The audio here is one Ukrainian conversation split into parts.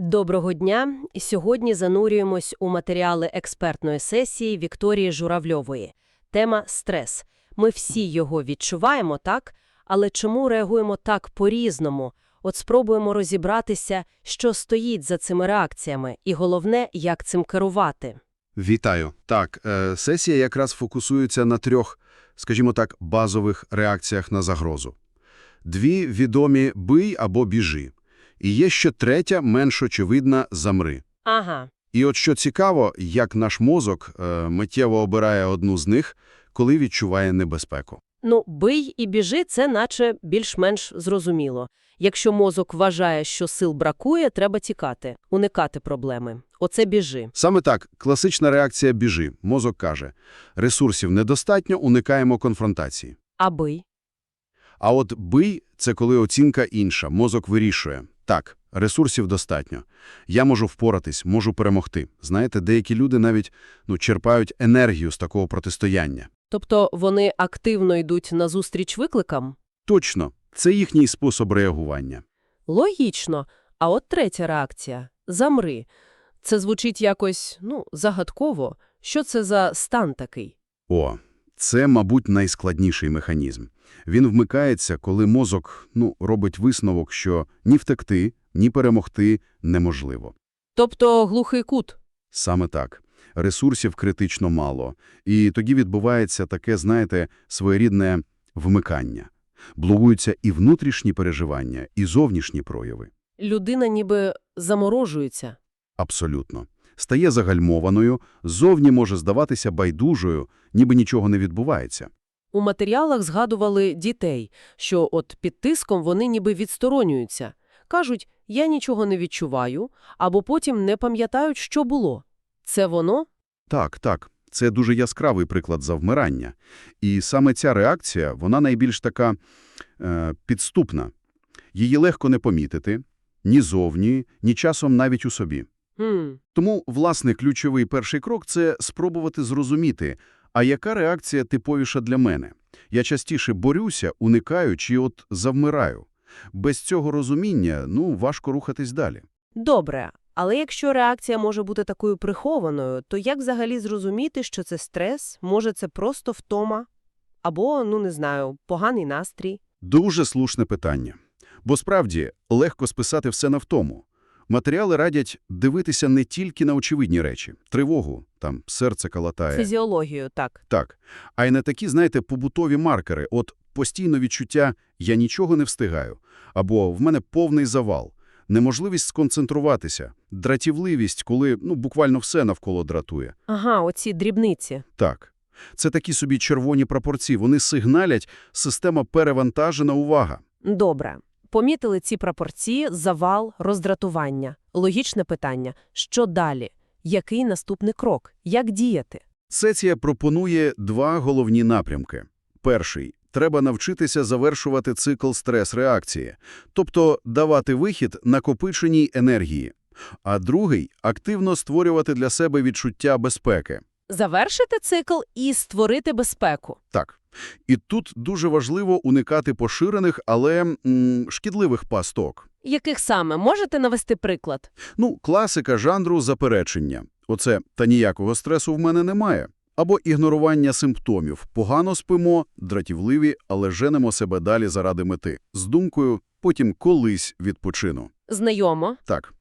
Доброго дня! Сьогодні занурюємось у матеріали експертної сесії Вікторії Журавльової. Тема стрес. Ми всі його відчуваємо, так? Але чому реагуємо так по-різному? От спробуємо розібратися, що стоїть за цими реакціями, і головне, як цим керувати. Вітаю. Так, е, сесія якраз фокусується на трьох, скажімо так, базових реакціях на загрозу. Дві відомі «бий» або «біжи». І є ще третя, менш очевидна «замри». Ага. І от що цікаво, як наш мозок е, миттєво обирає одну з них, коли відчуває небезпеку. Ну, бий і біжи – це наче більш-менш зрозуміло. Якщо мозок вважає, що сил бракує, треба тікати, уникати проблеми. Оце біжи. Саме так, класична реакція «біжи». Мозок каже, ресурсів недостатньо, уникаємо конфронтації. А бий? А от «бий» – це коли оцінка інша, мозок вирішує. Так, ресурсів достатньо. Я можу впоратись, можу перемогти. Знаєте, деякі люди навіть ну, черпають енергію з такого протистояння. Тобто вони активно йдуть назустріч викликам? Точно, це їхній спосіб реагування. Логічно. А от третя реакція – замри. Це звучить якось, ну, загадково. Що це за стан такий? О, це, мабуть, найскладніший механізм. Він вмикається, коли мозок ну, робить висновок, що ні втекти, ні перемогти неможливо. Тобто глухий кут. Саме так. Ресурсів критично мало. І тоді відбувається таке, знаєте, своєрідне вмикання. Блокуються і внутрішні переживання, і зовнішні прояви. Людина ніби заморожується. Абсолютно. Стає загальмованою, зовні може здаватися байдужою, ніби нічого не відбувається. У матеріалах згадували дітей, що от під тиском вони ніби відсторонюються. Кажуть, я нічого не відчуваю, або потім не пам'ятають, що було. Це воно? Так, так. Це дуже яскравий приклад завмирання. І саме ця реакція, вона найбільш така е, підступна. Її легко не помітити ні зовні, ні часом навіть у собі. Хм. Тому, власне, ключовий перший крок – це спробувати зрозуміти, а яка реакція типовіша для мене? Я частіше борюся, уникаю чи от завмираю. Без цього розуміння, ну, важко рухатись далі. Добре, але якщо реакція може бути такою прихованою, то як взагалі зрозуміти, що це стрес? Може, це просто втома? Або, ну не знаю, поганий настрій? Дуже слушне питання. Бо справді легко списати все на втому. Матеріали радять дивитися не тільки на очевидні речі – тривогу, там серце калатає, Фізіологію, так. так, а й на такі, знаєте, побутові маркери. От постійно відчуття «я нічого не встигаю» або «в мене повний завал», неможливість сконцентруватися, дратівливість, коли ну, буквально все навколо дратує. Ага, оці дрібниці. Так. Це такі собі червоні пропорції. Вони сигналять, система перевантажена увага. Добре. Помітили ці пропорції, завал, роздратування. Логічне питання. Що далі? Який наступний крок? Як діяти? Сеція пропонує два головні напрямки. Перший – треба навчитися завершувати цикл стрес-реакції, тобто давати вихід накопиченій енергії. А другий – активно створювати для себе відчуття безпеки. Завершити цикл і створити безпеку. Так. І тут дуже важливо уникати поширених, але м, шкідливих пасток. Яких саме? Можете навести приклад? Ну, класика жанру заперечення. Оце «та ніякого стресу в мене немає». Або ігнорування симптомів. Погано спимо, дратівливі, але женемо себе далі заради мети. З думкою «потім колись відпочину». Знайомо. Так.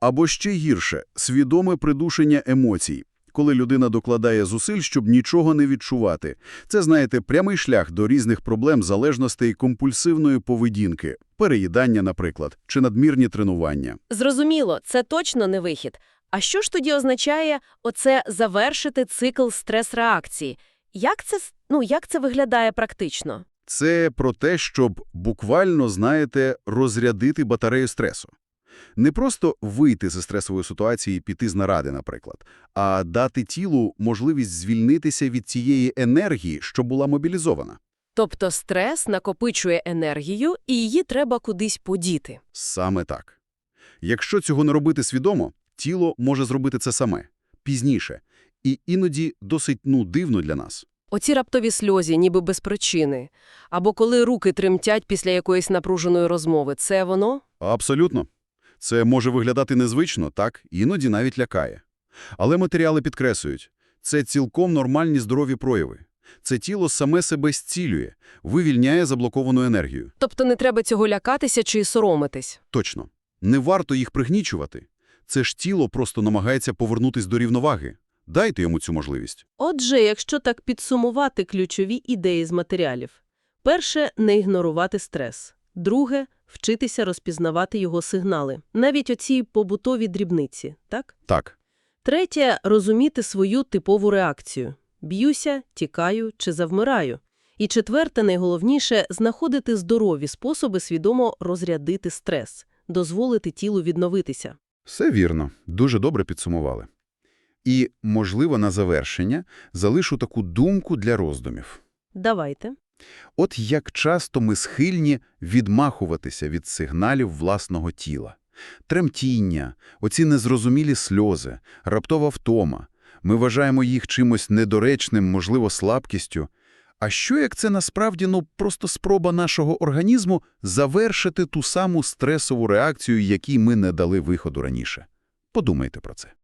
Або ще гірше – свідоме придушення емоцій. Коли людина докладає зусиль, щоб нічого не відчувати. Це, знаєте, прямий шлях до різних проблем залежностей компульсивної поведінки. Переїдання, наприклад, чи надмірні тренування. Зрозуміло, це точно не вихід. А що ж тоді означає оце завершити цикл стрес-реакції? Як це, ну, як це виглядає практично? Це про те, щоб буквально, знаєте, розрядити батарею стресу. Не просто вийти зі стресової ситуації і піти з наради, наприклад, а дати тілу можливість звільнитися від цієї енергії, що була мобілізована. Тобто стрес накопичує енергію, і її треба кудись подіти. Саме так. Якщо цього не робити свідомо, тіло може зробити це саме, пізніше, і іноді досить ну, дивно для нас. Оці раптові сльози, ніби без причини. Або коли руки тремтять після якоїсь напруженої розмови. Це воно? Абсолютно. Це може виглядати незвично, так, іноді навіть лякає. Але матеріали підкреслюють, це цілком нормальні здорові прояви. Це тіло саме себе зцілює, вивільняє заблоковану енергію. Тобто не треба цього лякатися чи соромитись. Точно. Не варто їх пригнічувати. Це ж тіло просто намагається повернутись до рівноваги. Дайте йому цю можливість. Отже, якщо так підсумувати ключові ідеї з матеріалів. Перше – не ігнорувати стрес. Друге – вчитися розпізнавати його сигнали. Навіть оці побутові дрібниці, так? Так, Третє – розуміти свою типову реакцію. Б'юся, тікаю чи завмираю. І четверте, найголовніше – знаходити здорові способи свідомо розрядити стрес, дозволити тілу відновитися. все вірно. Дуже добре підсумували. І, можливо, на завершення залишу таку думку для роздумів. Давайте. От як часто ми схильні відмахуватися від сигналів власного тіла. Тремтіння, оці незрозумілі сльози, раптова втома. Ми вважаємо їх чимось недоречним, можливо, слабкістю. А що як це насправді ну, просто спроба нашого організму завершити ту саму стресову реакцію, якій ми не дали виходу раніше? Подумайте про це.